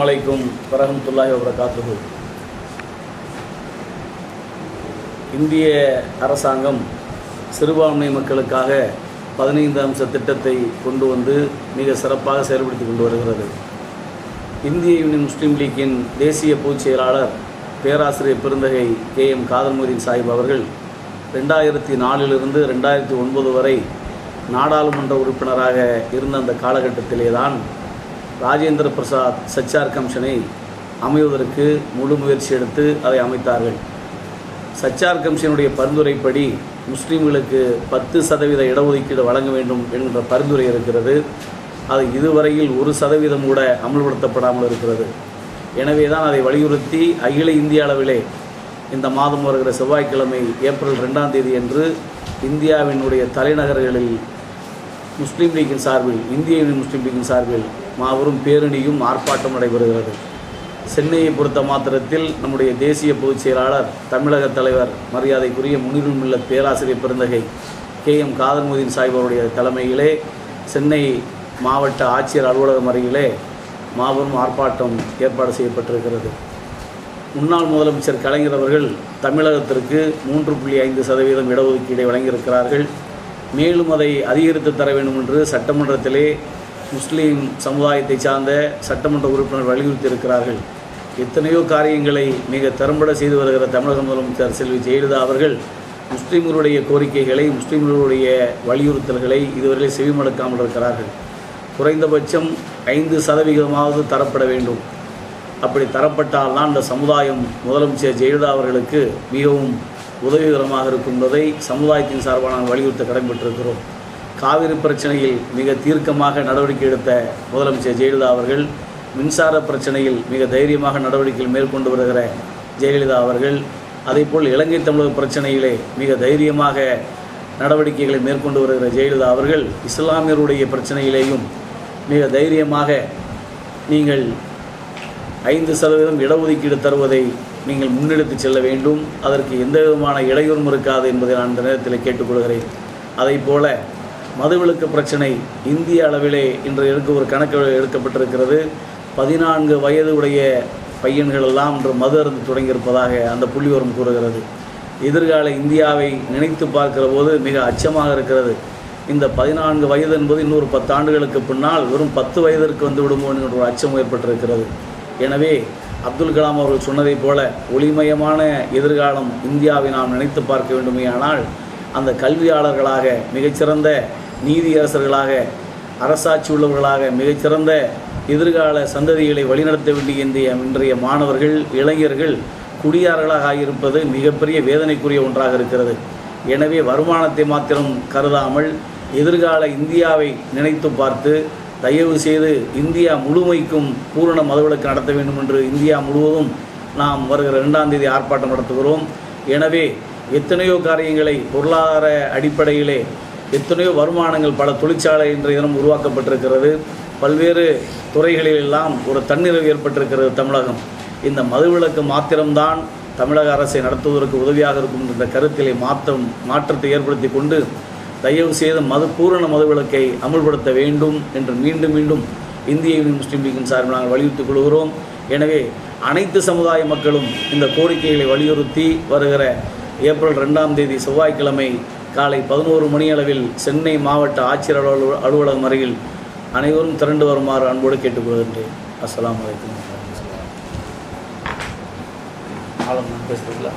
வலைக்கும் வரஹமத்துல்லாஹி வபரகாத்துஹு. இந்திய அரசாங்கம் சிறுபான்மை மக்களுக்காக பதினைந்து அம்ச திட்டத்தை கொண்டு வந்து மிக சிறப்பாக செயல்படுத்தி கொண்டு வருகிறது. இந்திய யூனியன் முஸ்லீம் லீக்கின் தேசிய பொதுச் செயலாளர் பேராசிரியர் பெருந்தகை கே எம் காதல்முதீன் சாஹிப் அவர்கள் ரெண்டாயிரத்தி நாலிலிருந்து ரெண்டாயிரத்தி ஒன்பது வரை நாடாளுமன்ற உறுப்பினராக இருந்த அந்த காலகட்டத்திலே தான் ராஜேந்திர பிரசாத் சச்சார் கமிஷனை அமைவதற்கு முழு முயற்சி எடுத்து அதை அமைத்தார்கள். சச்சார் கமிஷனுடைய பரிந்துரைப்படி முஸ்லீம்களுக்கு பத்து சதவீத இடஒதுக்கீடு வழங்க வேண்டும் என்கின்ற பரிந்துரை இருக்கிறது. அது இதுவரையில் ஒரு சதவீதம் கூட அமல்படுத்தப்படாமல் இருக்கிறது. எனவே தான் அதை வலியுறுத்தி அகில இந்திய அளவிலே இந்த மாதம் வருகிற செவ்வாய்க்கிழமை ஏப்ரல் ரெண்டாம் தேதி அன்று இந்தியாவினுடைய தலைநகர்களில் முஸ்லீம் லீக்கின் சார்பில் இந்திய முஸ்லீம் லீக்கின் சார்பில் மாபெரும் பேரணியும் ஆர்ப்பாட்டம் நடைபெறுகிறது. சென்னையை பொறுத்த மாத்திரத்தில் நம்முடைய தேசிய பொதுச் செயலாளர் தமிழக தலைவர் மரியாதைக்குரிய முன்னுரிமையுள்ள பேராசிரியர் பெருந்தகை கே. எம். காதர்முதீன் சாஹிப் அவருடைய தலைமையிலே சென்னை மாவட்ட ஆட்சியர் அலுவலகம் அருகிலே மாபெரும் ஆர்ப்பாட்டம் ஏற்பாடு செய்யப்பட்டிருக்கிறது. முன்னாள் முதலமைச்சர் கலைஞர் அவர்கள் தமிழகத்திற்கு மூன்று புள்ளி ஐந்து சதவீதம் இடஒதுக்கீடை வழங்கியிருக்கிறார்கள். மேலும் அதை அதிகரித்து தர வேண்டும் என்று சட்டமன்றத்திலே முஸ்லீம் சமுதாயத்தை சார்ந்த சட்டமன்ற உறுப்பினர் வலியுறுத்தி இருக்கிறார்கள் எத்தனையோ காரியங்களை மிக திறம்பட செய்து வருகிற தமிழக முதலமைச்சர் செல்வி ஜெயலலிதா அவர்கள் முஸ்லீம்களுடைய கோரிக்கைகளை முஸ்லீம்களுடைய வலியுறுத்தல்களை இதுவரை செவிமடுக்காமல் இருக்கிறார்கள். குறைந்தபட்சம் ஐந்து சதவிகிதமாவது தரப்பட வேண்டும். அப்படி தரப்பட்டால் தான் இந்த சமுதாயம் முதலமைச்சர் ஜெயலலிதா அவர்களுக்கு மிகவும் உதவிகரமாக இருக்கும் என்பதை சமுதாயத்தின் சார்பாக நாங்கள் வலியுறுத்த கடமைப்பட்டிருக்கிறோம். காவிரி பிரச்சனையில் மிக தீர்க்கமாக நடவடிக்கை எடுத்த முதலமைச்சர் ஜெயலலிதா அவர்கள் மின்சார பிரச்சனையில் மிக தைரியமாக நடவடிக்கைகள் மேற்கொண்டு வருகிற ஜெயலலிதா அவர்கள் அதேபோல் இலங்கை தமிழக பிரச்சனையிலே மிக தைரியமாக நடவடிக்கைகளை மேற்கொண்டு வருகிற ஜெயலலிதா அவர்கள் இஸ்லாமியருடைய பிரச்சனையிலேயும் மிக தைரியமாக நீங்கள் ஐந்து சதவீதம் இடஒதுக்கீடு தருவதை நீங்கள் முன்னெடுத்து செல்ல வேண்டும். அதற்கு எந்த விதமான இடையூறும் இருக்காது என்பதை நான் இந்த நேரத்தில் கேட்டுக்கொள்கிறேன். அதை போல மதுவிலக்கு பிரச்சனை இந்திய அளவிலே இன்று எடுக்க ஒரு கணக்கு எடுக்கப்பட்டிருக்கிறது? பதினான்கு வயது உடைய பையன்கள் எல்லாம் இன்று மது அருந்து தொடங்கியிருப்பதாக அந்த புள்ளிவரம் கூறுகிறது. எதிர்கால இந்தியாவை நினைத்து பார்க்கிற போது மிக அச்சமாக இருக்கிறது. இந்த பதினான்கு வயது என்பது இன்னொரு பத்து ஆண்டுகளுக்கு பின்னால் வெறும் பத்து வயதிற்கு வந்து விடுமோ என்கிற ஒரு அச்சம் ஏற்பட்டிருக்கிறது. எனவே அப்துல் கலாம் அவர்கள் சொன்னதைப் போல ஒளிமயமான எதிர்காலம் இந்தியாவை நாம் நினைத்து பார்க்க வேண்டுமேயானால் அந்த கல்வியாளர்களாக மிகச்சிறந்த நீதியரசர்களாக அரசாட்சி உள்ளவர்களாக மிகச்சிறந்த எதிர்கால சந்ததிகளை வழிநடத்த வேண்டிய இன்றைய இன்றைய மாணவர்கள் இளைஞர்கள் குடியார்களாக ஆகியிருப்பது மிகப்பெரிய வேதனைக்குரிய ஒன்றாக இருக்கிறது. எனவே வருமானத்தை மாத்திரம் கருதாமல் எதிர்கால இந்தியாவை நினைத்து பார்த்து தயவு செய்து இந்தியா முழுமைக்கும் பூரண மதவிலக்கு நடத்த வேண்டும் என்று இந்தியா முழுவதும் நாம் வருகிற ரெண்டாம் தேதி ஆர்ப்பாட்டம் நடத்துகிறோம். எனவே எத்தனையோ காரியங்களை பொருளாதார அடிப்படையிலே எத்தனையோ வருமானங்கள் பல தொழிற்சாலை இன்றைய தினம் உருவாக்கப்பட்டிருக்கிறது. பல்வேறு துறைகளிலெல்லாம் ஒரு தன்னிறைவு ஏற்பட்டிருக்கிறது தமிழகம். இந்த மதுவிலக்கு மாத்திரம்தான் தமிழக அரசை நடத்துவதற்கு உதவியாக இருக்கும் என்ற கருத்திலே மாற்றம் மாற்றத்தை ஏற்படுத்தி கொண்டு தயவு செய்து மது பூரண மதுவிலக்கை அமுல்படுத்த வேண்டும் என்று மீண்டும் மீண்டும் இந்திய யூனியன் முஸ்லீம் லீகின் சார்பில் நாங்கள் வலியுறுத்திக் கொள்கிறோம். எனவே அனைத்து சமுதாய மக்களும் இந்த கோரிக்கைகளை வலியுறுத்தி வருகிற ஏப்ரல் ரெண்டாம் தேதி செவ்வாய்க்கிழமை காலை பதினோரு மணி அளவில் சென்னை மாவட்ட ஆட்சியர் அலுவல அலுவலகம் அருகில் அனைவரும் திரண்டு வருமாறு அன்போடு கேட்டுக்கொள்கின்றேன். அஸ்லாம் வலைக்கம் ஆலம் பேசுகிறீங்களா